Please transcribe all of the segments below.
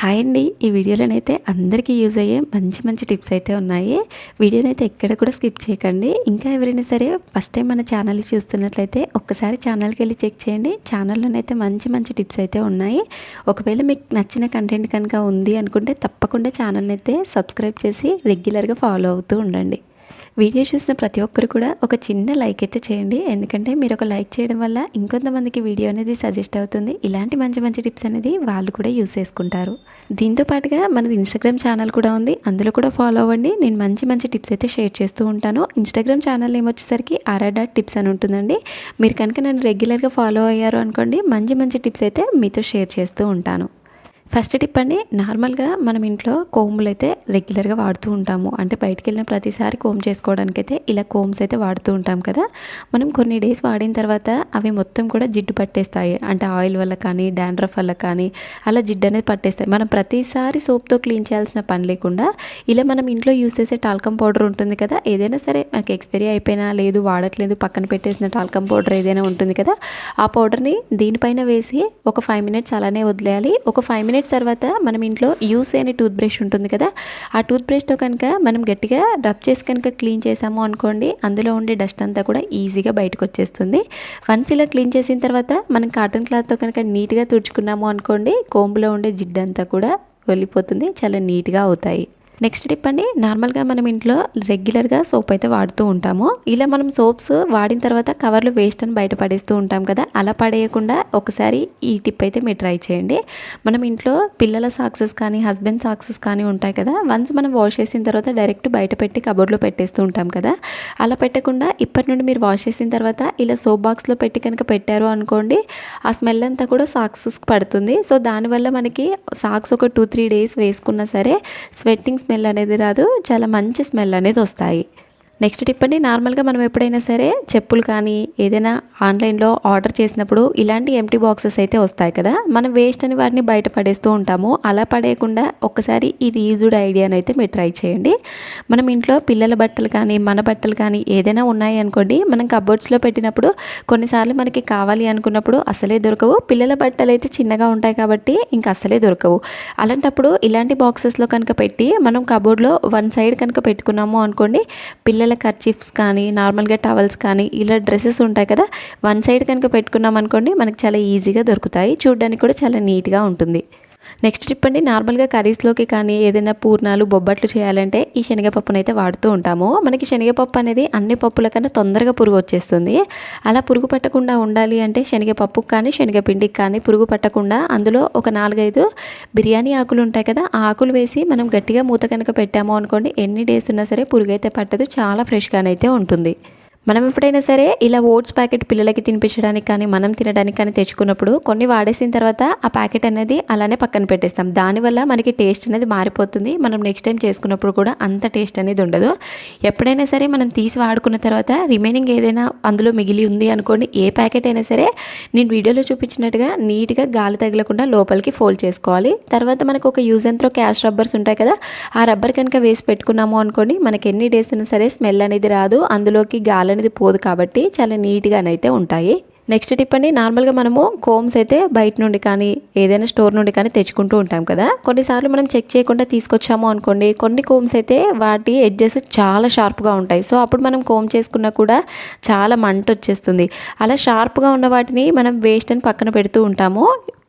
Hi అండి. ఈ వీడియోలోనైతే అందరికీ యూజ్ అయ్యే మంచి మంచి టిప్స్ అయితే ఉన్నాయి. వీడియోనైతే ఎక్కడ కూడా స్కిప్ చేయకండి. ఇంకా ఎవరైనా సరే ఫస్ట్ టైం మన ఛానల్ చూస్తున్నట్లయితే ఒక్కసారి ఛానల్కి వెళ్ళి చెక్ చేయండి. ఛానల్లోనైతే మంచి మంచి టిప్స్ అయితే ఉన్నాయి. ఒకవేళ మీకు నచ్చిన కంటెంట్ కనుక ఉంది అనుకుంటే తప్పకుండా ఛానల్ని అయితే సబ్స్క్రైబ్ చేసి రెగ్యులర్గా ఫాలో అవుతూ ఉండండి. వీడియో చూసిన ప్రతి ఒక్కరు కూడా ఒక చిన్న లైక్ అయితే చేయండి. ఎందుకంటే మీరు ఒక లైక్ చేయడం వల్ల ఇంకొంతమందికి వీడియో అనేది సజెస్ట్ అవుతుంది. ఇలాంటి మంచి మంచి టిప్స్ అనేది వాళ్ళు కూడా యూస్ చేసుకుంటారు. దీంతో పాటుగా మనది ఇన్స్టాగ్రామ్ ఛానల్ కూడా ఉంది. అందులో కూడా ఫాలో అవ్వండి. నేను మంచి మంచి టిప్స్ అయితే షేర్ చేస్తూ ఉంటాను. ఇన్స్టాగ్రామ్ ఛానల్ ఏమొచ్చేసరికి ఆర్ఆర్ డాట్ టిప్స్ అని ఉంటుందండి. మీరు కనుక నన్ను రెగ్యులర్గా ఫాలో అయ్యారు అనుకోండి మంచి మంచి టిప్స్ అయితే మీతో షేర్ చేస్తూ ఉంటాను. ఫస్ట్ టిప్ అండి నార్మల్గా మనం ఇంట్లో కోములు అయితే రెగ్యులర్గా వాడుతూ ఉంటాము. అంటే బయటికి వెళ్ళిన ప్రతిసారి కోమ్ చేసుకోవడానికైతే ఇలా కోమ్స్ అయితే వాడుతూ ఉంటాం కదా. మనం కొన్ని డేస్ వాడిన తర్వాత అవి మొత్తం కూడా జిడ్డు పట్టేస్తాయి. అంటే ఆయిల్ వల్ల కానీ డాండ్రఫ్ వల్ల కానీ అలా జిడ్డు అనేది పట్టేస్తాయి. మనం ప్రతిసారి సోప్తో క్లీన్ చేయాల్సిన పని లేకుండా ఇలా మనం ఇంట్లో యూస్ చేసే టాల్కమ్ పౌడర్ ఉంటుంది కదా. ఏదైనా సరే మనకి ఎక్స్పైరీ అయిపోయినా లేదు వాడట్లేదు పక్కన పెట్టేసిన టాల్కమ్ పౌడర్ ఏదైనా ఉంటుంది కదా. ఆ పౌడర్ని దీనిపైన వేసి ఒక ఫైవ్ మినిట్స్ అలానే వదిలేయాలి. ఒక ఫైవ్ మినిట్స్ తర్వాత మనం ఇంట్లో యూస్ అనే టూత్ బ్రష్ ఉంటుంది కదా ఆ టూత్ బ్రష్తో కనుక మనం గట్టిగా రబ్ చేసి కనుక క్లీన్ చేసాము అనుకోండి అందులో ఉండే డస్ట్ అంతా కూడా ఈజీగా బయటకు వచ్చేస్తుంది. వన్స్ ఇలా క్లీన్ చేసిన తర్వాత మనం కాటన్ క్లాత్తో కనుక నీట్గా తుడుచుకున్నాము అనుకోండి కోంబులో ఉండే జిడ్డంతా కూడా వెళ్ళిపోతుంది చాలా నీట్గా అవుతాయి. నెక్స్ట్ టిప్ అండి నార్మల్గా మనం ఇంట్లో రెగ్యులర్గా సోప్ అయితే వాడుతూ ఉంటాము. ఇలా మనం సోప్స్ వాడిన తర్వాత కవర్లు వేస్ట్ అని బయట పడేస్తూ ఉంటాం కదా అలా పడేయకుండా ఒకసారి ఈ టిప్ అయితే మీరు ట్రై చేయండి. మనం ఇంట్లో పిల్లల సాక్సెస్ కానీ హస్బెండ్ సాక్సెస్ కానీ ఉంటాయి కదా వన్స్ మనం వాష్ చేసిన తర్వాత డైరెక్ట్ బయట పెట్టి కబోర్డ్లో పెట్టేస్తూ ఉంటాం కదా అలా పెట్టకుండా ఇప్పటి నుండి మీరు వాష్ చేసిన తర్వాత ఇలా సోప్ బాక్స్లో పెట్టి కనుక పెట్టారు అనుకోండి ఆ స్మెల్ అంతా కూడా సాక్సెస్ పడుతుంది. సో దానివల్ల మనకి సాక్స్ ఒక టూ త్రీ డేస్ వేసుకున్నా సరే స్వెట్టింగ్స్ స్మెల్ అనేది రాదు. చాలా మంచి స్మెల్ అనేది వస్తాయి. నెక్స్ట్ టిప్ అండి నార్మల్గా మనం ఎప్పుడైనా సరే చెప్పులు కానీ ఏదైనా ఆన్లైన్లో ఆర్డర్ చేసినప్పుడు ఇలాంటి ఎంటీ బాక్సెస్ అయితే వస్తాయి కదా. మనం వేస్ట్ అని వాటిని బయట పడేస్తూ ఉంటాము. అలా పడేయకుండా ఒక్కసారి ఈ రీయూజ్డ్ ఐడియాని అయితే మీరు ట్రై చేయండి. మనం ఇంట్లో పిల్లల బట్టలు కానీ మన బట్టలు కానీ ఏదైనా ఉన్నాయి అనుకోండి మనం కబోర్డ్స్లో పెట్టినప్పుడు కొన్నిసార్లు మనకి కావాలి అనుకున్నప్పుడు అసలే దొరకవు. పిల్లల బట్టలు అయితే చిన్నగా ఉంటాయి కాబట్టి ఇంకా అసలే దొరకవు. అలాంటప్పుడు ఇలాంటి బాక్సెస్లో కనుక పెట్టి మనం కబోర్డ్లో వన్ సైడ్ కనుక పెట్టుకున్నాము అనుకోండి పిల్లల పిల్లల కర్చీఫ్స్ కానీ నార్మల్గా టవల్స్ కానీ ఇలా డ్రెస్సెస్ ఉంటాయి కదా వన్ సైడ్ కనుక పెట్టుకున్నాం అనుకోండి మనకి చాలా ఈజీగా దొరుకుతాయి. చూడడానికి కూడా చాలా నీట్గా ఉంటుంది. నెక్స్ట్ ట్రిప్ అండి నార్మల్గా కర్రీస్లోకి కానీ ఏదైనా పూర్ణాలు బొబ్బట్లు చేయాలంటే ఈ శనగపప్పును అయితే వాడుతూ ఉంటాము. మనకి శనగపప్పు అనేది అన్ని పప్పుల కన్నా తొందరగా పురుగు వచ్చేస్తుంది. అలా పురుగు పట్టకుండా ఉండాలి అంటే శనగపప్పుకు కానీ శనగపిండికి కానీ పురుగు పట్టకుండా అందులో ఒక నాలుగైదు బిర్యానీ ఆకులు ఉంటాయి కదా ఆ ఆకులు వేసి మనం గట్టిగా మూత కనుక పెట్టాము అనుకోండి ఎన్ని డేస్ ఉన్నా సరే పురుగు అయితే పట్టదు చాలా ఫ్రెష్గానైతే ఉంటుంది. మనం ఎప్పుడైనా సరే ఇలా ఓట్స్ ప్యాకెట్ పిల్లలకి తినిపించడానికి కానీ మనం తినడానికి కానీ తెచ్చుకున్నప్పుడు కొన్ని వాడేసిన తర్వాత ఆ ప్యాకెట్ అనేది అలానే పక్కన పెట్టేస్తాం. దానివల్ల మనకి టేస్ట్ అనేది మారిపోతుంది. మనం నెక్స్ట్ టైం చేసుకున్నప్పుడు కూడా అంత టేస్ట్ అనేది ఉండదు. ఎప్పుడైనా సరే మనం తీసి వాడుకున్న తర్వాత రిమైనింగ్ ఏదైనా అందులో మిగిలి ఉంది అనుకోండి ఏ ప్యాకెట్ అయినా సరే నేను వీడియోలో చూపించినట్టుగా నీట్గా గాలి తగలకుండా లోపలికి ఫోల్డ్ చేసుకోవాలి. తర్వాత మనకు ఒక యూజ్ అంత్రో క్యాష్ రబ్బర్స్ ఉంటాయి కదా ఆ రబ్బర్ కనుక వేసి పెట్టుకున్నాము అనుకోండి మనకి ఎన్ని డేస్ ఉన్నా సరే స్మెల్ అనేది రాదు. అందులోకి గాలి అనేది పోదు కాబట్టి చాలా నీట్గానైతే ఉంటాయి. నెక్స్ట్ టిప్ అండి నార్మల్గా మనము కోమ్స్ అయితే బయట నుండి కానీ ఏదైనా స్టోర్ నుండి కానీ తెచ్చుకుంటూ ఉంటాం కదా. కొన్నిసార్లు మనం చెక్ చేయకుండా తీసుకొచ్చాము అనుకోండి కొన్ని కోమ్స్ అయితే వాటి ఎడ్జెస్ చాలా షార్ప్గా ఉంటాయి. సో అప్పుడు మనం కోమ్ చేసుకున్నా కూడా చాలా మంట వచ్చేస్తుంది. అలా షార్ప్గా ఉన్న వాటిని మనం వేస్ట్ అని పక్కన పెడుతూ ఉంటాము.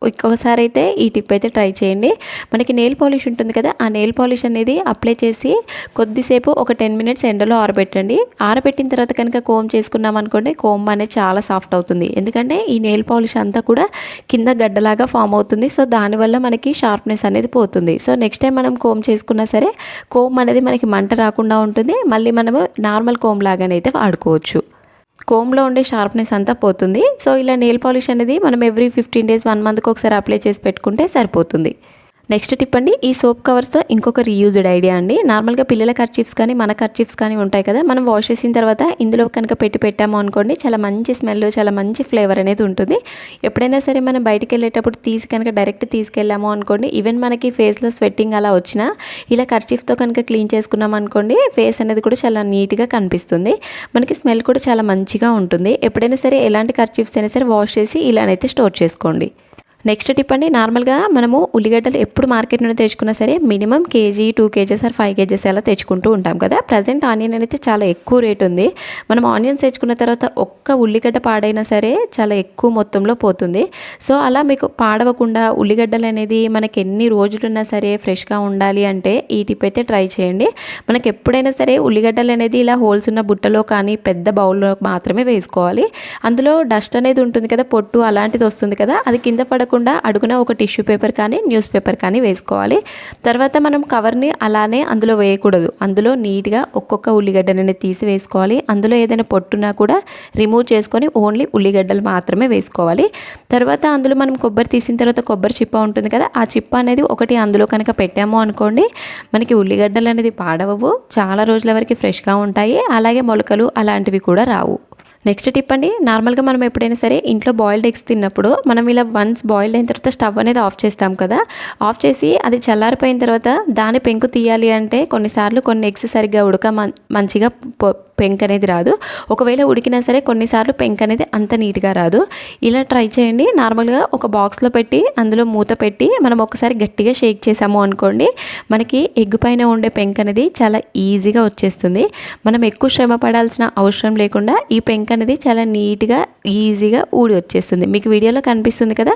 ఇంకొకసారి అయితే ఈ టిప్ అయితే ట్రై చేయండి. మనకి నెయిల్ పాలిష్ ఉంటుంది కదా ఆ నెయిల్ పాలిష్ అనేది అప్లై చేసి కొద్దిసేపు ఒక టెన్ మినిట్స్ ఎండలో ఆరబెట్టండి. ఆరబెట్టిన తర్వాత కనుక కోమ్ చేసుకున్నాం అనుకోండి కోమ్ అనేది చాలా సాఫ్ట్ అవుతుంది. ఎందుకంటే ఈ నెయిల్ పాలిష్ అంతా కూడా కింద గడ్డలాగా ఫామ్ అవుతుంది. సో దానివల్ల మనకి షార్ప్నెస్ అనేది పోతుంది. సో నెక్స్ట్ టైం మనం కోమ్ చేసుకున్నా సరే కోమ్ అనేది మనకి మంట రాకుండా ఉంటుంది. మళ్ళీ మనము నార్మల్ కోమ్ లాగానైతే వాడుకోవచ్చు. కోమ్లో ఉండే షార్ప్నెస్ అంతా పోతుంది. సో ఇలా నెయిల్ పాలిష్ అనేది మనం ఎవ్రీ ఫిఫ్టీన్ డేస్ వన్ మంత్కి ఒకసారి అప్లై చేసి పెట్టుకుంటే సరిపోతుంది. నెక్స్ట్ టిప్ అండి ఈ సోప్ కవర్స్తో ఇంకొక రీయూజ్డ్ ఐడియా అండి. నార్మల్గా పిల్లల కర్చీఫ్స్ కానీ మన కర్చీఫ్స్ కానీ ఉంటాయి కదా మనం వాష్ చేసిన తర్వాత ఇందులో కనుక పెట్టి పెట్టాము అనుకోండి చాలా మంచి స్మెల్ చాలా మంచి ఫ్లేవర్ అనేది ఉంటుంది. ఎప్పుడైనా సరే మనం బయటికి వెళ్ళేటప్పుడు తీసి కనుక డైరెక్ట్ తీసుకెళ్ళాము అనుకోండి ఈవెన్ మనకి ఫేస్లో స్వెట్టింగ్ అలా వచ్చినా ఇలా కర్చీఫ్తో కనుక క్లీన్ చేసుకున్నాం అనుకోండి ఫేస్ అనేది కూడా చాలా నీట్గా కనిపిస్తుంది. మనకి స్మెల్ కూడా చాలా మంచిగా ఉంటుంది. ఎప్పుడైనా సరే ఎలాంటి కర్చీఫ్స్ అయినా సరే వాష్ చేసి ఇలానైతే స్టోర్ చేసుకోండి. నెక్స్ట్ టిప్ అండి నార్మల్గా మనము ఉల్లిగడ్డలు ఎప్పుడు మార్కెట్ నుండి తెచ్చుకున్నా సరే minimum kg two kgs or five kgs అలా తెచ్చుకుంటూ ఉంటాం కదా. ప్రజెంట్ ఆనియన్ అనేది చాలా ఎక్కువ రేట్ ఉంది. మనం ఆనియన్స్ తెచ్చుకున్న తర్వాత ఒక్క ఉల్లిగడ్డ పాడైనా సరే చాలా ఎక్కువ మొత్తంలో పోతుంది. సో అలా మీకు పాడవకుండా ఉల్లిగడ్డలు అనేది మనకి ఎన్ని రోజులున్నా సరే ఫ్రెష్గా ఉండాలి అంటే ఈ టిప్ అయితే ట్రై చేయండి. మనకి ఎప్పుడైనా సరే ఉల్లిగడ్డలు అనేది ఇలా హోల్స్ ఉన్న బుట్టలో కానీ పెద్ద బౌల్లో మాత్రమే వేసుకోవాలి. అందులో డస్ట్ అనేది ఉంటుంది కదా పొట్టు అలాంటిది వస్తుంది కదా అది కింద పడకుండా అడుగున ఒక టిష్యూ పేపర్ కానీ న్యూస్ పేపర్ కానీ వేసుకోవాలి. తర్వాత మనం కవర్ని అలానే అందులో వేయకూడదు. అందులో నీట్గా ఒక్కొక్క ఉల్లిగడ్డని తీసి వేసుకోవాలి. అందులో ఏదైనా పొట్టున్నా కూడా రిమూవ్ చేసుకొని ఓన్లీ ఉల్లిగడ్డలు మాత్రమే వేసుకోవాలి. తర్వాత అందులో మనం కొబ్బరి తీసిన తర్వాత కొబ్బరి చిప్ప ఉంటుంది కదా ఆ చిప్ప అనేది ఒకటి అందులో కనుక పెట్టాము అనుకోండి మనకి ఉల్లిగడ్డలు అనేది పాడవవు. చాలా రోజుల వరకు ఫ్రెష్గా ఉంటాయి. అలాగే మొలకలు అలాంటివి కూడా రావు. నెక్స్ట్ టిప్ అండి నార్మల్గా మనం ఎప్పుడైనా సరే ఇంట్లో బాయిల్డ్ ఎగ్స్ తిన్నప్పుడు మనం ఇలా వన్స్ బాయిల్డ్ అయిన తర్వాత స్టవ్ అనేది ఆఫ్ చేస్తాం కదా ఆఫ్ చేసి అది చల్లారిపోయిన తర్వాత దాని పెంకు తీయాలి అంటే కొన్నిసార్లు కొన్ని ఎగ్స్ సరిగ్గా ఉడక మంచిగా పెంక్ అనేది రాదు. ఒకవేళ ఉడికినా సరే కొన్నిసార్లు పెంక్ అనేది అంత నీట్గా రాదు. ఇలా ట్రై చేయండి. నార్మల్గా ఒక బాక్స్లో పెట్టి అందులో మూత పెట్టి మనం ఒకసారి గట్టిగా షేక్ చేసాము అనుకోండి మనకి ఎగ్ పైన ఉండే పెంక్ అనేది చాలా ఈజీగా వచ్చేస్తుంది. మనం ఎక్కువ శ్రమ పడాల్సిన అవసరం లేకుండా ఈ పెంక్ అనేది చాలా నీట్గా ఈజీగా ఊడి వచ్చేస్తుంది. మీకు వీడియోలో కనిపిస్తుంది కదా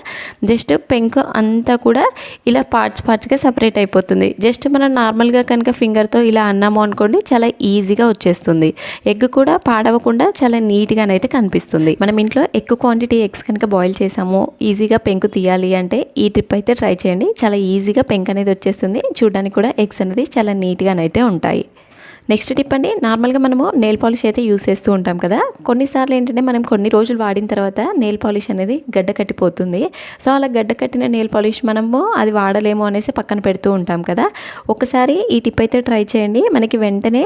జస్ట్ పెంక్ అంతా కూడా ఇలా పార్ట్స్ పార్ట్స్గా సపరేట్ అయిపోతుంది. జస్ట్ మనం నార్మల్గా కనుక ఫింగర్తో ఇలా అన్నాము అనుకోండి చాలా ఈజీగా వచ్చేస్తుంది. ఎగ్ కూడా పాడవకుండా చాలా నీట్గానైతే కనిపిస్తుంది. మనం ఇంట్లో ఎక్కువ క్వాంటిటీ ఎగ్స్ కనుక బాయిల్ చేసాము ఈజీగా పెంకు తీయాలి అంటే ఈ ట్రిప్ అయితే ట్రై చేయండి. చాలా ఈజీగా పెంక్ అనేది వచ్చేస్తుంది. చూడడానికి కూడా ఎగ్స్ అనేది చాలా నీట్గానైతే ఉంటాయి. నెక్స్ట్ టిప్ అండి నార్మల్గా మనము నెయిల్ పాలిష్ అయితే యూస్ చేస్తూ ఉంటాం కదా. కొన్నిసార్లు ఏంటంటే మనం కొన్ని రోజులు వాడిన తర్వాత నెయిల్ పాలిష్ అనేది గడ్డ కట్టిపోతుంది. సో అలా గడ్డ కట్టిన నెయిల్ పాలిష్ మనము అది వాడలేము అనేసి పక్కన పెడుతూ ఉంటాం కదా. ఒకసారి ఈ టిప్ అయితే ట్రై చేయండి. మనకి వెంటనే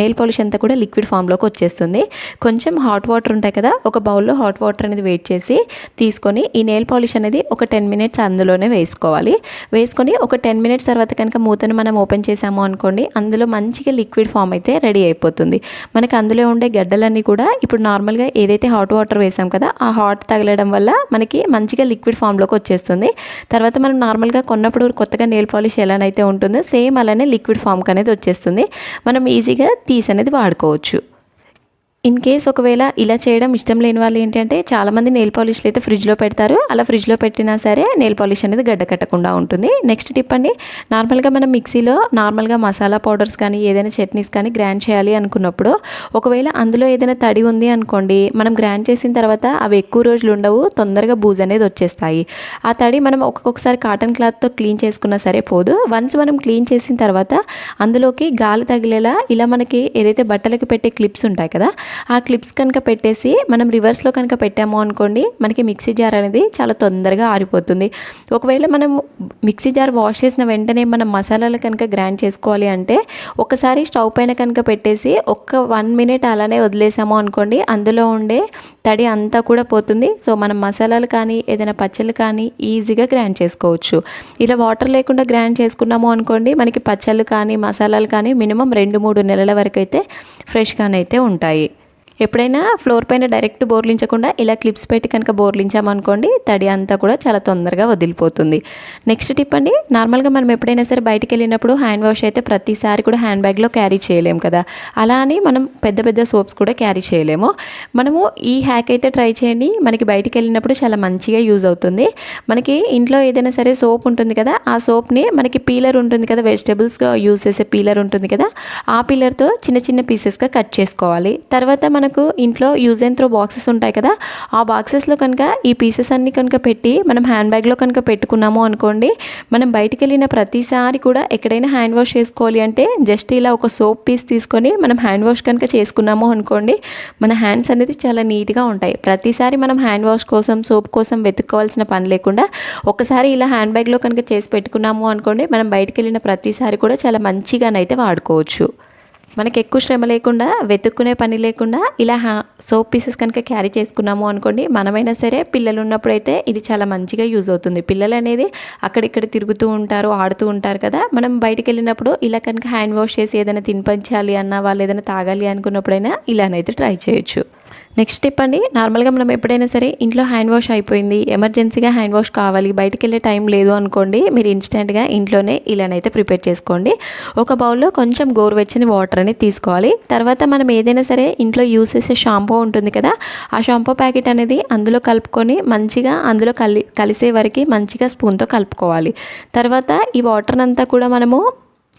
నెయిల్ పాలిష్ అంతా కూడా లిక్విడ్ ఫామ్లోకి వచ్చేస్తుంది. కొంచెం హాట్ వాటర్ ఉంటాయి కదా ఒక బౌల్లో హాట్ వాటర్ అనేది వెయిట్ చేసి తీసుకొని ఈ నెయిల్ పాలిష్ అనేది ఒక టెన్ మినిట్స్ అందులోనే వేసుకోవాలి. వేసుకొని ఒక టెన్ మినిట్స్ తర్వాత కనుక మూతను మనం ఓపెన్ చేసాము అనుకోండి అందులో మంచిగా లిక్విడ్ ఫామ్ అయితే రెడీ అయిపోతుంది. మనకి అందులో ఉండే గడ్డలన్నీ కూడా ఇప్పుడు నార్మల్గా ఏదైతే హాట్ వాటర్ వేసాం కదా ఆ హాట్ తగలడం వల్ల మనకి మంచిగా లిక్విడ్ ఫామ్లోకి వచ్చేస్తుంది. తర్వాత మనం నార్మల్గా కొన్నప్పుడు కొత్తగా నెయిల్ పాలిష్ ఎలానైతే ఉంటుందో సేమ్ అలానే లిక్విడ్ ఫామ్కి అనేది వచ్చేస్తుంది. మనం ఈజీగా తీసి అనేది వాడుకోవచ్చు. ఇన్ కేస్ ఒకవేళ ఇలా చేయడం ఇష్టం లేని వాళ్ళు ఏంటంటే చాలామంది నెయిల్ పాలిష్లు అయితే ఫ్రిడ్జ్లో పెడతారు. అలా ఫ్రిడ్జ్లో పెట్టినా సరే నెయిల్ పాలిష్ అనేది గడ్డ కట్టకుండా ఉంటుంది. నెక్స్ట్ టిప్ అండి నార్మల్గా మనం మిక్సీలో నార్మల్గా మసాలా పౌడర్స్ కానీ ఏదైనా చట్నీస్ కానీ గ్రైండ్ చేయాలి అనుకున్నప్పుడు ఒకవేళ అందులో ఏదైనా తడి ఉంది అనుకోండి మనం గ్రైండ్ చేసిన తర్వాత అవి ఎక్కువ రోజులు ఉండవు తొందరగా బూజ్ అనేది వచ్చేస్తాయి. ఆ తడి మనం ఒక్కొక్కసారి కాటన్ క్లాత్తో క్లీన్ చేసుకున్నా సరే పోదు. వన్స్ మనం క్లీన్ చేసిన తర్వాత అందులోకి గాలి తగిలేలా ఇలా మనకి ఏదైతే బట్టలకి పెట్టే క్లిప్స్ ఉంటాయి కదా ఆ క్లిప్స్ కనుక పెట్టేసి మనం రివర్స్లో కనుక పెట్టాము అనుకోండి మనకి మిక్సీ జార్ అనేది చాలా తొందరగా ఆరిపోతుంది. ఒకవేళ మనం మిక్సీ జార్ వాష్ చేసిన వెంటనే మనం మసాలాలు కనుక గ్రైండ్ చేసుకోవాలి అంటే ఒకసారి స్టవ్ పైన కనుక పెట్టేసి ఒక్క వన్ మినిట్ అలానే వదిలేసాము అనుకోండి అందులో ఉండే తడి అంతా కూడా పోతుంది. సో మనం మసాలాలు కానీ ఏదైనా పచ్చళ్ళు కానీ ఈజీగా గ్రైండ్ చేసుకోవచ్చు. ఇలా వాటర్ లేకుండా గ్రైండ్ చేసుకున్నాము అనుకోండి మనకి పచ్చళ్ళు కానీ మసాలాలు కానీ మినిమం రెండు మూడు నెలల వరకు అయితే ఫ్రెష్గానైతే ఉంటాయి. ఎప్పుడైనా ఫ్లోర్ పైన డైరెక్ట్ బోర్లించకుండా ఇలా క్లిప్స్ పెట్టి కనుక బోర్లించామనుకోండి తడి అంతా కూడా చాలా తొందరగా వదిలిపోతుంది. నెక్స్ట్ టిప్ అండి నార్మల్గా మనం ఎప్పుడైనా సరే బయటికి వెళ్ళినప్పుడు హ్యాండ్ వాష్ అయితే ప్రతిసారి కూడా హ్యాండ్ బ్యాగ్లో క్యారీ చేయలేము కదా. అలా అని మనం పెద్ద పెద్ద సోప్స్ కూడా క్యారీ చేయలేము. మనము ఈ హ్యాక్ అయితే ట్రై చేయండి మనకి బయటికి వెళ్ళినప్పుడు చాలా మంచిగా యూజ్ అవుతుంది. మనకి ఇంట్లో ఏదైనా సరే సోప్ ఉంటుంది కదా ఆ సోప్ని మనకి పీలర్ ఉంటుంది కదా వెజిటేబుల్స్గా యూజ్ చేసే పీలర్ ఉంటుంది కదా ఆ పీలర్తో చిన్న చిన్న పీసెస్గా కట్ చేసుకోవాలి. తర్వాత మనకు ఇంట్లో యూజ్ అండ్ త్రో బాక్సెస్ ఉంటాయి కదా ఆ బాక్సెస్లో కనుక ఈ పీసెస్ అన్ని కనుక పెట్టి మనం హ్యాండ్ బ్యాగ్లో కనుక పెట్టుకున్నాము అనుకోండి మనం బయటికి వెళ్ళిన ప్రతిసారి కూడా ఎక్కడైనా హ్యాండ్ వాష్ చేసుకోవాలి అంటే జస్ట్ ఇలా ఒక సోప్ పీస్ తీసుకొని మనం హ్యాండ్ వాష్ కనుక చేసుకున్నాము అనుకోండి మన హ్యాండ్స్ అనేది చాలా నీట్గా ఉంటాయి. ప్రతిసారి మనం హ్యాండ్ వాష్ కోసం సోప్ కోసం వెతుక్కోవాల్సిన పని లేకుండా ఒకసారి ఇలా హ్యాండ్ బ్యాగ్లో కనుక చేసి పెట్టుకున్నాము అనుకోండి మనం బయటికి వెళ్ళిన ప్రతిసారి కూడా చాలా మంచిగానైతే వాడుకోవచ్చు. మనకి ఎక్కువ శ్రమ లేకుండా వెతుక్కునే పని లేకుండా ఇలా హా సోప్ పీసెస్ కనుక క్యారీ చేసుకున్నాము అనుకోండి మనమైనా సరే పిల్లలు ఉన్నప్పుడైతే ఇది చాలా మంచిగా యూజ్ అవుతుంది. పిల్లలు అనేది అక్కడిక్కడ తిరుగుతూ ఉంటారు ఆడుతూ ఉంటారు కదా మనం బయటకు వెళ్ళినప్పుడు ఇలా కనుక హ్యాండ్ వాష్ చేసి ఏదైనా తినిపించాలి అన్న వాళ్ళు ఏదైనా తాగాలి అనుకున్నప్పుడైనా ఇలానైతే ట్రై చేయొచ్చు. నెక్స్ట్ టిప్ అండి నార్మల్గా మనం ఎప్పుడైనా సరే ఇంట్లో హ్యాండ్ వాష్ అయిపోయింది ఎమర్జెన్సీగా హ్యాండ్ వాష్ కావాలి బయటకు వెళ్ళే టైం లేదు అనుకోండి మీరు ఇన్స్టెంట్గా ఇంట్లోనే ఇలానైతే ప్రిపేర్ చేసుకోండి. ఒక బౌల్లో కొంచెం గోరువెచ్చని వాటర్ అనేది తీసుకోవాలి. తర్వాత మనం ఏదైనా సరే ఇంట్లో యూస్ చేసే షాంపూ ఉంటుంది కదా ఆ షాంపూ ప్యాకెట్ అనేది అందులో కలుపుకొని మంచిగా అందులో కలి కలిసే వరకు మంచిగా స్పూన్తో కలుపుకోవాలి. తర్వాత ఈ వాటర్ అంతా కూడా మనము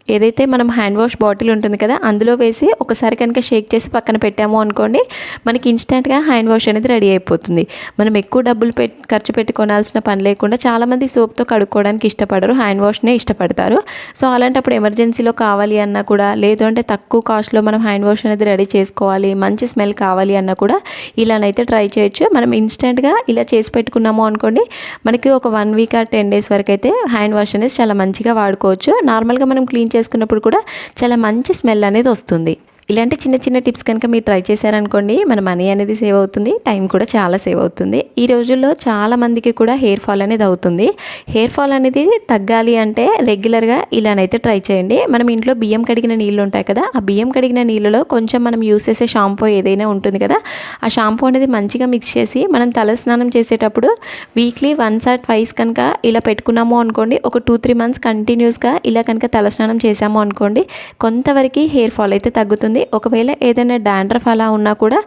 ఏదైతే మనం హ్యాండ్ వాష్ బాటిల్ ఉంటుంది కదా అందులో వేసి ఒకసారి కనుక షేక్ చేసి పక్కన పెట్టాము అనుకోండి మనకి ఇన్స్టెంట్గా హ్యాండ్ వాష్ అనేది రెడీ అయిపోతుంది. మనం ఎక్కువ డబ్బులు పెట్ ఖర్చు పెట్టి కొనాల్సిన పని లేకుండా చాలామంది సోప్తో కడుక్కోవడానికి ఇష్టపడరు హ్యాండ్ వాష్నే ఇష్టపడతారు. సో అలాంటప్పుడు ఎమర్జెన్సీలో కావాలి అన్నా కూడా లేదు అంటే తక్కువ కాస్ట్లో మనం హ్యాండ్ వాష్ అనేది రెడీ చేసుకోవాలి మంచి స్మెల్ కావాలి అన్నా కూడా ఇలానైతే ట్రై చేయొచ్చు. మనం ఇన్స్టెంట్గా ఇలా చేసి పెట్టుకున్నాము అనుకోండి మనకి ఒక one week or ten days వరకు అయితే హ్యాండ్ వాష్ అనేది చాలా మంచిగా వాడుకోవచ్చు. నార్మల్గా మనం క్లీన్ చేసుకున్నప్పుడు కూడా చాలా మంచి స్మెల్ అనేది వస్తుంది. ఇలాంటి చిన్న చిన్న టిప్స్ కనుక మీరు ట్రై చేశారనుకోండి మన మనీ అనేది సేవ్ అవుతుంది టైం కూడా చాలా సేవ్ అవుతుంది. ఈ రోజుల్లో చాలా మందికి కూడా హెయిర్ ఫాల్ అనేది అవుతుంది. హెయిర్ ఫాల్ అనేది తగ్గాలి అంటే రెగ్యులర్గా ఇలానైతే ట్రై చేయండి. మనం ఇంట్లో బియ్యం కడిగిన నీళ్ళు ఉంటాయి కదా ఆ బియ్యం కడిగిన నీళ్ళలో కొంచెం మనం యూస్ చేసే షాంపూ ఏదైనా ఉంటుంది కదా ఆ షాంపూ అనేది మంచిగా మిక్స్ చేసి మనం తల స్నానం చేసేటప్పుడు వీక్లీ వన్స్ ఆర్ ట్వైస్ కనుక ఇలా పెట్టుకున్నాము అనుకోండి ఒక టూ త్రీ మంత్స్ కంటిన్యూస్గా ఇలా కనుక తలస్నానం చేసాము అనుకోండి కొంతవరకు హెయిర్ ఫాల్ అయితే తగ్గుతుంది. ఒకవేళ ఏదైనా డాండ్రఫ్ అలా ఉన్నా కూడా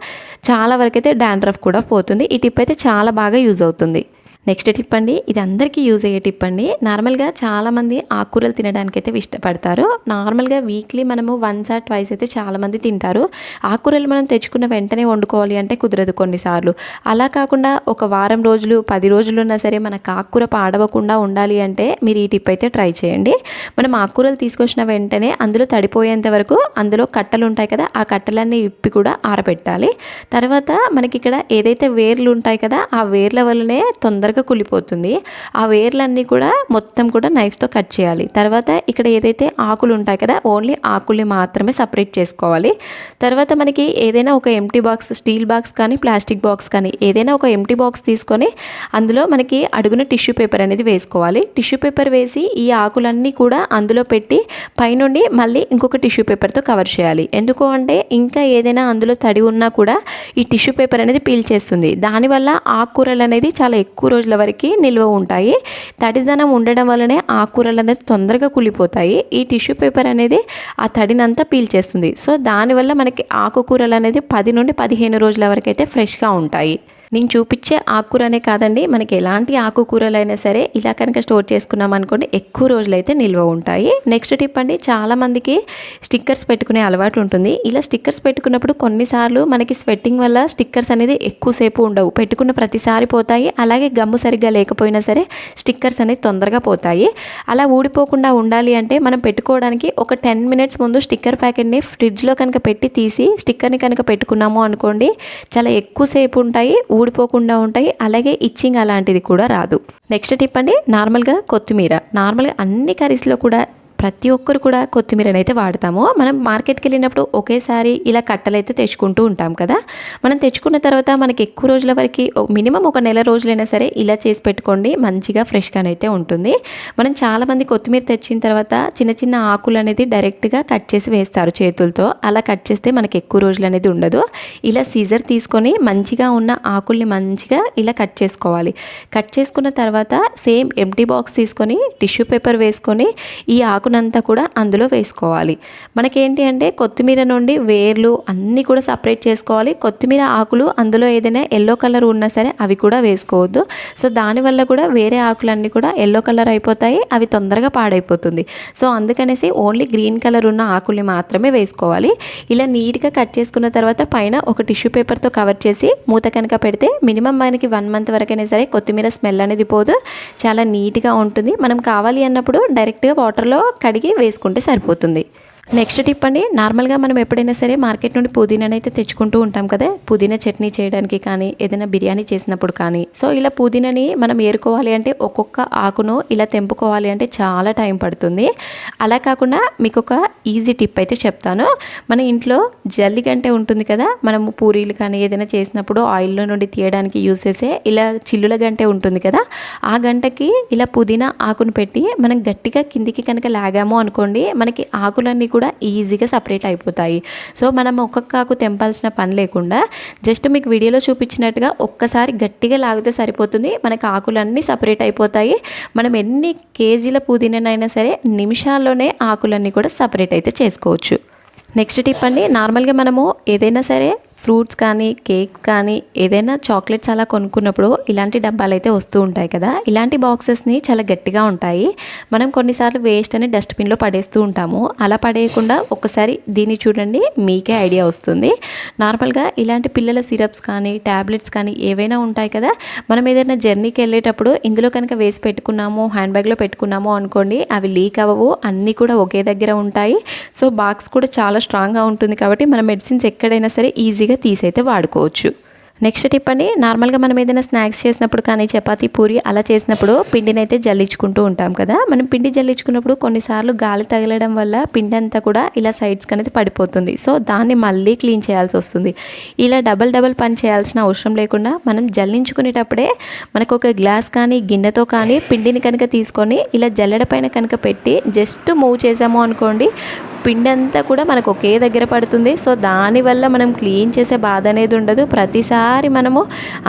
చాలా వరకైతే డాండ్రఫ్ కూడా పోతుంది. ఈ టిప్ అయితే చాలా బాగా యూజ్ అవుతుంది. నెక్స్ట్ టిప్ అండి ఇది అందరికీ యూజ్ అయ్యే టిప్ అండి. నార్మల్గా చాలామంది ఆకుకూరలు తినడానికి అయితే ఇష్టపడతారు. నార్మల్గా వీక్లీ మనము వన్స్ ఆర్ ట్వైస్ అయితే చాలామంది తింటారు. ఆకుకూరలు మనం తెచ్చుకున్న వెంటనే వండుకోవాలి అంటే కుదరదు కొన్నిసార్లు. అలా కాకుండా ఒక వారం రోజులు పది రోజులు ఉన్నా సరే మనకు ఆకుకూర పాడవకుండా ఉండాలి అంటే మీరు ఈ టిప్ అయితే ట్రై చేయండి. మనం ఆకుకూరలు తీసుకొచ్చిన వెంటనే అందులో తడిపోయేంత వరకు అందులో కట్టలు ఉంటాయి కదా ఆ కట్టలన్నీ ఇప్పి కూడా ఆరబెట్టాలి. తర్వాత మనకి ఇక్కడ ఏదైతే వేర్లు ఉంటాయి కదా ఆ వేర్ల వల్లనే తొందరగా కులిపోతుంది ఆ వేర్లన్నీ కూడా మొత్తం కూడా నైఫ్తో కట్ చేయాలి. తర్వాత ఇక్కడ ఏదైతే ఆకులు ఉంటాయి కదా ఓన్లీ ఆకుల్ని మాత్రమే సపరేట్ చేసుకోవాలి. తర్వాత మనకి ఏదైనా ఒక ఎంటీ బాక్స్ స్టీల్ బాక్స్ కానీ ప్లాస్టిక్ బాక్స్ కానీ ఏదైనా ఒక ఎంటీ బాక్స్ తీసుకొని అందులో మనకి అడుగున టిష్యూ పేపర్ అనేది వేసుకోవాలి. టిష్యూ పేపర్ వేసి ఈ ఆకులన్నీ కూడా అందులో పెట్టి పైనుండి మళ్ళీ ఇంకొక టిష్యూ పేపర్తో కవర్ చేయాలి. ఎందుకు అంటే ఇంకా ఏదైనా అందులో తడి ఉన్నా కూడా ఈ టిష్యూ పేపర్ అనేది పీల్ చేస్తుంది. దానివల్ల ఆకుకూరలు అనేది చాలా ఎక్కువ రోజులు వరకు నిల్వ ఉంటాయి. తడిదనం ఉండడం వల్లనే ఆకుకూరలు అనేది తొందరగా కులిపోతాయి ఈ టిష్యూ పేపర్ అనేది ఆ తడినంతా పీల్చేస్తుంది సో దానివల్ల మనకి ఆకుకూరలు అనేది పది నుండి పదిహేను రోజుల వరకు అయితే ఫ్రెష్గా ఉంటాయి. నేను చూపించే ఆకుకూరనే కాదండి మనకి ఎలాంటి ఆకుకూరలైనా సరే ఇలా కనుక స్టోర్ చేసుకున్నాం అనుకోండి ఎక్కువ రోజులైతే నిల్వ ఉంటాయి. నెక్స్ట్ టిప్ అండి చాలామందికి స్టిక్కర్స్ పెట్టుకునే అలవాటు ఉంటుంది. ఇలా స్టిక్కర్స్ పెట్టుకున్నప్పుడు కొన్నిసార్లు మనకి స్వెట్టింగ్ వల్ల స్టిక్కర్స్ అనేది ఎక్కువసేపు ఉండవు. పెట్టుకున్న ప్రతిసారి పోతాయి అలాగే గమ్ము సరిగ్గా లేకపోయినా సరే స్టిక్కర్స్ అనేది తొందరగా పోతాయి. అలా ఊడిపోకుండా ఉండాలి అంటే మనం పెట్టుకోవడానికి ఒక టెన్ మినిట్స్ ముందు స్టిక్కర్ ప్యాకెట్ని ఫ్రిడ్జ్లో కనుక పెట్టి తీసి స్టిక్కర్ని కనుక పెట్టుకున్నాము అనుకోండి చాలా ఎక్కువసేపు ఉంటాయి. ఊడిపోకుండా ఉంటాయి. అలాగే ఇచ్చింగ్ అలాంటిది కూడా రాదు. నెక్స్ట్ టిప్ అండి నార్మల్గా కొత్తిమీర. నార్మల్గా అన్ని కర్రీస్లో కూడా ప్రతి ఒక్కరు కూడా కొత్తిమీరని అయితే వాడతాము. మనం మార్కెట్కి వెళ్ళినప్పుడు ఒకేసారి ఇలా కట్టలు అయితే తెచ్చుకుంటూ ఉంటాం కదా. మనం తెచ్చుకున్న తర్వాత మనకి ఎక్కువ రోజుల వరకు మినిమం ఒక నెల రోజులైనా సరే ఇలా చేసి పెట్టుకోండి. మంచిగా ఫ్రెష్గానైతే ఉంటుంది. మనం చాలామంది కొత్తిమీర తెచ్చిన తర్వాత చిన్న చిన్న ఆకులు అనేది డైరెక్ట్గా కట్ చేసి వేస్తారు చేతులతో. అలా కట్ చేస్తే మనకి ఎక్కువ రోజులు అనేది ఉండదు. ఇలా సీజర్ తీసుకొని మంచిగా ఉన్న ఆకుల్ని మంచిగా ఇలా కట్ చేసుకోవాలి. కట్ చేసుకున్న తర్వాత సేమ్ ఎంటీ బాక్స్ తీసుకొని టిష్యూ పేపర్ వేసుకొని ఈ ఆకు ఆకునంతా కూడా అందులో వేసుకోవాలి. మనకేంటి అంటే కొత్తిమీర నుండి వేర్లు అన్నీ కూడా సపరేట్ చేసుకోవాలి. కొత్తిమీర ఆకులు అందులో ఏదైనా ఎల్లో కలర్ ఉన్నా సరే అవి కూడా వేసుకోవద్దు. సో దానివల్ల కూడా వేరే ఆకులన్నీ కూడా ఎల్లో కలర్ అయిపోతాయి. అవి తొందరగా పాడైపోతుంది. సో అందుకనేసి ఓన్లీ గ్రీన్ కలర్ ఉన్న ఆకుల్ని మాత్రమే వేసుకోవాలి. ఇలా నీట్గా కట్ చేసుకున్న తర్వాత పైన ఒక టిష్యూ పేపర్తో కవర్ చేసి మూత కనుక పెడితే మినిమం మనకి వన్ మంత్ వరకైనా సరే కొత్తిమీర స్మెల్ అనేది పోదు. చాలా నీట్గా ఉంటుంది. మనం కావాలి అన్నప్పుడు డైరెక్ట్గా వాటర్లో కడిగి వేసుకుంటే సరిపోతుంది. నెక్స్ట్ టిప్ అండి నార్మల్గా మనం ఎప్పుడైనా సరే మార్కెట్ నుండి పుదీనాని అయితే తెచ్చుకుంటూ ఉంటాం కదా పుదీనా చట్నీ చేయడానికి కానీ ఏదైనా బిర్యానీ చేసినప్పుడు కానీ. సో ఇలా పుదీనాని మనం ఏరుకోవాలి అంటే ఒక్కొక్క ఆకును ఇలా తెంపుకోవాలి అంటే చాలా టైం పడుతుంది. అలా కాకుండా మీకు ఒక ఈజీ టిప్ అయితే చెప్తాను. మన ఇంట్లో జల్లి గంటే ఉంటుంది కదా మనము పూరీలు కానీ ఏదైనా చేసినప్పుడు ఆయిల్లో నుండి తీయడానికి యూస్ చేసే ఇలా చిల్లుల గంటే ఉంటుంది కదా ఆ గంటకి ఇలా పుదీనా ఆకును పెట్టి మనం గట్టిగా కిందికి కనుక లాగాము అనుకోండి మనకి ఆకులన్నీ కూడా ఈజీగా సపరేట్ అయిపోతాయి. సో మనం ఒక్కొక్క ఆకు తెంపాల్సిన పని లేకుండా జస్ట్ మీకు వీడియోలో చూపించినట్టుగా ఒక్కసారి గట్టిగా లాగితే సరిపోతుంది. మనకి ఆకులన్నీ సపరేట్ అయిపోతాయి. మనం ఎన్ని కేజీల పుదీనానైనా సరే నిమిషాల్లోనే ఆకులన్నీ కూడా సపరేట్ అయితే చేసుకోవచ్చు. నెక్స్ట్ టిప్ అండి నార్మల్గా మనము ఏదైనా సరే ఫ్రూట్స్ కానీ కేక్ కానీ ఏదైనా చాక్లెట్స్ అలా కొనుక్కున్నప్పుడు ఇలాంటి డబ్బాలు అయితే వస్తూ ఉంటాయి కదా. ఇలాంటి బాక్సెస్ని చాలా గట్టిగా ఉంటాయి. మనం కొన్నిసార్లు వేస్ట్ అని డస్ట్బిన్లో పడేస్తూ ఉంటాము. అలా పడేయకుండా ఒకసారి దీన్ని చూడండి మీకే ఐడియా వస్తుంది. నార్మల్గా ఇలాంటి పిల్లల సిరప్స్ కానీ ట్యాబ్లెట్స్ కానీ ఏవైనా ఉంటాయి కదా. మనం ఏదైనా జర్నీకి వెళ్ళేటప్పుడు ఇందులో కనుక వేసి పెట్టుకున్నాము హ్యాండ్ బ్యాగ్లో పెట్టుకున్నాము అనుకోండి అవి లీక్ అవ్వవు. అన్నీ కూడా ఒకే దగ్గర ఉంటాయి. సో బాక్స్ కూడా చాలా స్ట్రాంగ్గా ఉంటుంది కాబట్టి మన మెడిసిన్స్ ఎక్కడైనా సరే ఈజీగా తీసైతే వాడుకోవచ్చు. నెక్స్ట్ టిప్ అండి నార్మల్గా మనం ఏదైనా స్నాక్స్ చేసినప్పుడు కానీ చపాతీ పూరి అలా చేసినప్పుడు పిండిని అయితే జల్లించుకుంటూ ఉంటాం కదా. మనం పిండి జల్లించుకున్నప్పుడు కొన్నిసార్లు గాలి తగలడం వల్ల పిండి అంతా కూడా ఇలా సైడ్స్కి అనేది పడిపోతుంది. సో దాన్ని మళ్ళీ క్లీన్ చేయాల్సి వస్తుంది. ఇలా డబల్ డబల్ పని చేయాల్సిన అవసరం లేకుండా మనం జల్లించుకునేటప్పుడే మనకు ఒక గ్లాస్ కానీ గిన్నెతో కానీ పిండిని కనుక తీసుకొని ఇలా జల్లెడ పైన కనుక పెట్టి జస్ట్ మూవ్ చేసాము అనుకోండి పిండి అంతా కూడా మనకు ఒకే దగ్గర పడుతుంది. సో దానివల్ల మనం క్లీన్ చేసే బాధ అనేది ఉండదు. ప్రతిసారి మనము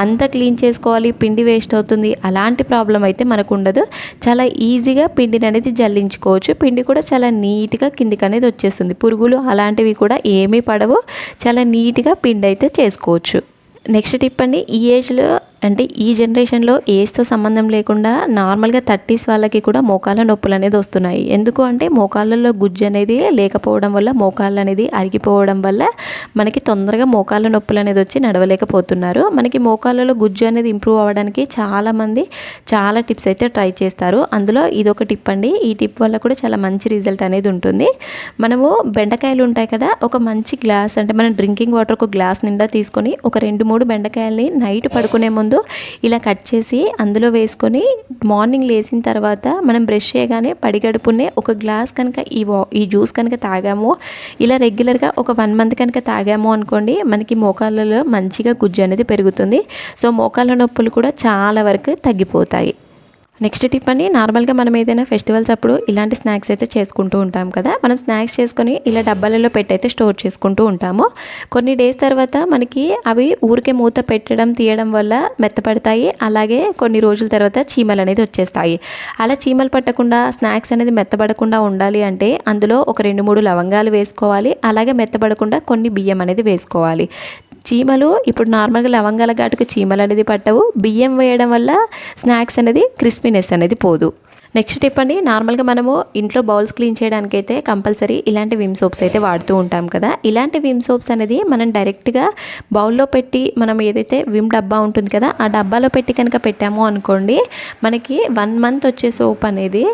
అంత క్లీన్ చేసుకోవాలి పిండి వేస్ట్ అవుతుంది అలాంటి ప్రాబ్లం అయితే మనకు ఉండదు చాలా ఈజీగా పిండిని అనేది జల్లించుకోవచ్చు. పిండి కూడా చాలా నీట్గా కిందికి అనేది వచ్చేస్తుంది. పురుగులు అలాంటివి కూడా ఏమీ పడవు. చాలా నీట్గా పిండి అయితే చేసుకోవచ్చు. నెక్స్ట్ టిప్ అండి ఈ ఏజ్లో అంటే ఈ జనరేషన్లో ఏజ్తో సంబంధం లేకుండా నార్మల్గా థర్టీస్ వాళ్ళకి కూడా మోకాళ్ళ నొప్పులు అనేది వస్తున్నాయి. ఎందుకు అంటే మోకాళ్ళలో గుజ్జు అనేది లేకపోవడం వల్ల మోకాళ్ళు అనేది అరిగిపోవడం వల్ల మనకి తొందరగా మోకాళ్ళ నొప్పులు అనేది వచ్చి నడవలేకపోతున్నారు. మనకి మోకాళ్ళలో గుజ్జు అనేది ఇంప్రూవ్ అవ్వడానికి చాలామంది చాలా టిప్స్ అయితే ట్రై చేస్తారు. అందులో ఇది ఒక టిప్ అండి. ఈ టిప్ వల్ల కూడా చాలా మంచి రిజల్ట్ అనేది ఉంటుంది. మనము బెండకాయలు ఉంటాయి కదా ఒక మంచి గ్లాస్ అంటే మనం డ్రింకింగ్ వాటర్ ఒక గ్లాస్ నిండా తీసుకొని ఒక రెండు మూడు బెండకాయల్ని నైట్ పడుకునే ముందు ఇలా కట్ చేసి అందులో వేసుకొని మార్నింగ్ లేచిన తర్వాత మనం బ్రష్ చేయగానే పడిగడుపునే ఒక గ్లాస్ కనుక ఈ వా ఈ జ్యూస్ కనుక తాగాము. ఇలా రెగ్యులర్గా ఒక వన్ మంత్ కనుక తాగాము అనుకోండి మనకి మోకాళ్ళలో మంచిగా గుజ్జు అనేది పెరుగుతుంది. సో మోకాళ్ళ నొప్పులు కూడా చాలా వరకు తగ్గిపోతాయి. నెక్స్ట్ టిప్ అండి నార్మల్గా మనం ఏదైనా ఫెస్టివల్స్ అప్పుడు ఇలాంటి స్నాక్స్ అయితే చేసుకుంటూ ఉంటాం కదా. మనం స్నాక్స్ చేసుకొని ఇలా డబ్బాలలో పెట్టి అయితే స్టోర్ చేసుకుంటూ ఉంటాము. కొన్ని డేస్ తర్వాత మనకి అవి ఊరికే మూత పెట్టడం తీయడం వల్ల మెత్తపడతాయి. అలాగే కొన్ని రోజుల తర్వాత చీమలు అనేది వచ్చేస్తాయి. అలా చీమలు పట్టకుండా స్నాక్స్ అనేది మెత్తబడకుండా ఉండాలి అంటే అందులో ఒక రెండు మూడు లవంగాలు వేసుకోవాలి. అలాగే మెత్తబడకుండా కొన్ని బియ్యం అనేది వేసుకోవాలి. చీమలు ఇప్పుడు నార్మల్గా లవంగాల ఘాటుకు చీమలు అనేది పట్టవు. బియ్యం వేయడం వల్ల స్నాక్స్ అనేది క్రిస్పీనెస్ అనేది పోదు. నెక్స్ట్ టిప్ అండి నార్మల్గా మనము ఇంట్లో బౌల్స్ క్లీన్ చేయడానికి అయితే కంపల్సరీ ఇలాంటి విమ్ సోప్స్ అయితే వాడుతూ ఉంటాం కదా. ఇలాంటి విమ్ సోప్స్ అనేది మనం డైరెక్ట్గా బౌల్లో పెట్టి మనం ఏదైతే విమ్ డబ్బా ఉంటుంది కదా ఆ డబ్బాలో పెట్టి కనుక పెట్టాము అనుకోండి మనకి వన్ మంత్ వచ్చే సోప్ అనేది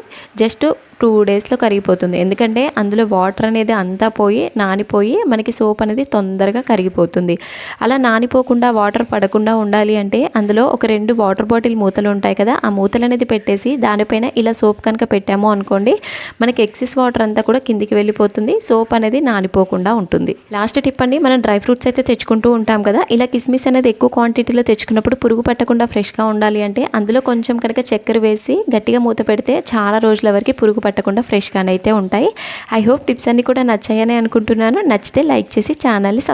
జస్ట్ టూ డేస్లో కరిగిపోతుంది. ఎందుకంటే అందులో వాటర్ అనేది అంతా పోయి నానిపోయి మనకి సోప్ అనేది తొందరగా కరిగిపోతుంది. అలా నానిపోకుండా వాటర్ పడకుండా ఉండాలి అంటే అందులో ఒక రెండు వాటర్ బాటిల్ మూతలు ఉంటాయి కదా ఆ మూతలు అనేది పెట్టేసి దానిపైన ఇలా సోప్ కనుక పెట్టాము అనుకోండి మనకి ఎక్సెస్ వాటర్ అంతా కూడా కిందికి వెళ్ళిపోతుంది సోప్ అనేది నానిపోకుండా ఉంటుంది. లాస్ట్ టిప్ అండి మనం డ్రై ఫ్రూట్స్ అయితే తెచ్చుకుంటూ ఉంటాం కదా ఇలా కిస్మిస్ అనేది ఎక్కువ క్వాంటిటీలో తెచ్చుకున్నప్పుడు పురుగు పట్టకుండా ఫ్రెష్గా ఉండాలి అంటే అందులో కొంచెం కనుక చక్కెర వేసి గట్టిగా మూత పెడితే చాలా రోజుల వరకు పురుగు పట్టకుండా ఫ్రెష్గానైతే అయితే ఉంటాయి. ఐ హోప్ టిప్స్ అన్ని కూడా నచ్చాయని అనుకుంటున్నాను. నచ్చితే లైక్ చేసి ఛానల్ని